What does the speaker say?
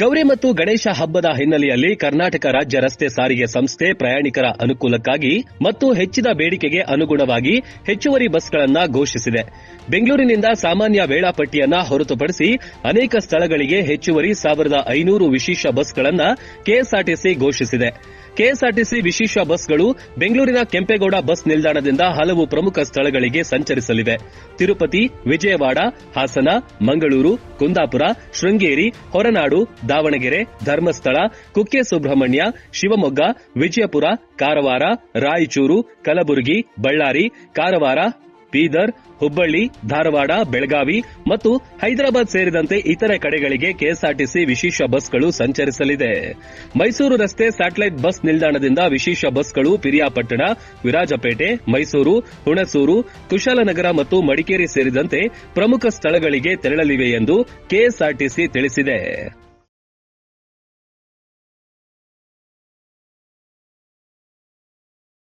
ಗೌರಿ ಮತ್ತು ಗಣೇಶ ಹಬ್ಬದ ಹಿನ್ನೆಲೆಯಲ್ಲಿ ಕರ್ನಾಟಕ ರಾಜ್ಯ ರಸ್ತೆ ಸಾರಿಗೆ ಸಂಸ್ಥೆ ಪ್ರಯಾಣಿಕರ ಅನುಕೂಲಕ್ಕಾಗಿ ಮತ್ತು ಹೆಚ್ಚಿದ ಬೇಡಿಕೆಗೆ ಅನುಗುಣವಾಗಿ ಹೆಚ್ಚುವರಿ ಬಸ್ಗಳನ್ನು ಘೋಷಿಸಿದೆ. ಬೆಂಗಳೂರಿನಿಂದ ಸಾಮಾನ್ಯ ವೇಳಾಪಟ್ಟಿಯನ್ನ ಹೊರತುಪಡಿಸಿ ಅನೇಕ ಸ್ಥಳಗಳಿಗೆ ಹೆಚ್ಚುವರಿ ಸಾವಿರದ ಐನೂರು ವಿಶೇಷ ಬಸ್ಗಳನ್ನು ಕೆಎಸ್ಆರ್ಟಿಸಿ ಘೋಷಿಸಿದೆ. ಕೆಎಸ್ಆರ್ಟಿಸಿ ವಿಶೇಷ ಬಸ್ಗಳು ಬೆಂಗಳೂರಿನ ಕೆಂಪೇಗೌಡ ಬಸ್ ನಿಲ್ದಾಣದಿಂದ ಹಲವು ಪ್ರಮುಖ ಸ್ಥಳಗಳಿಗೆ ಸಂಚರಿಸಲಿವೆ. ತಿರುಪತಿ, ವಿಜಯವಾಡ, ಹಾಸನ, ಮಂಗಳೂರು, ಕುಂದಾಪುರ, ಶೃಂಗೇರಿ, ಹೊರನಾಡು, ದಾವಣಗೆರೆ, ಧರ್ಮಸ್ಥಳ, ಕುಕ್ಕೆ ಸುಬ್ರಹ್ಮಣ್ಯ, ಶಿವಮೊಗ್ಗ, ವಿಜಯಪುರ, ಕಾರವಾರ, ರಾಯಚೂರು, ಕಲಬುರಗಿ, ಬಳ್ಳಾರಿ, ಕಾರವಾರ ಬೀದರ್, ಹುಬ್ಬಳ್ಳಿ, ಧಾರವಾಡ, ಬೆಳಗಾವಿ ಮತ್ತು ಹೈದರಾಬಾದ್ ಸೇರಿದಂತೆ ಇತರೆ ಕಡೆಗಳಿಗೆ ಕೆಎಸ್ಆರ್ಟಿಸಿ ವಿಶೇಷ ಬಸ್ಗಳು ಸಂಚರಿಸಲಿದೆ. ಮೈಸೂರು ರಸ್ತೆ ಸ್ಯಾಟಲೈಟ್ ಬಸ್ ನಿಲ್ದಾಣದಿಂದ ವಿಶೇಷ ಬಸ್ಗಳು ಪಿರಿಯಾಪಟ್ಟಣ, ವಿರಾಜಪೇಟೆ, ಮೈಸೂರು, ಹುಣಸೂರು, ಕುಶಾಲನಗರ ಮತ್ತು ಮಡಿಕೇರಿ ಸೇರಿದಂತೆ ಪ್ರಮುಖ ಸ್ಥಳಗಳಿಗೆ ತೆರಳಲಿವೆ ಎಂದು ಕೆಎಸ್ಆರ್ಟಿಸಿ ತಿಳಿಸಿದೆ.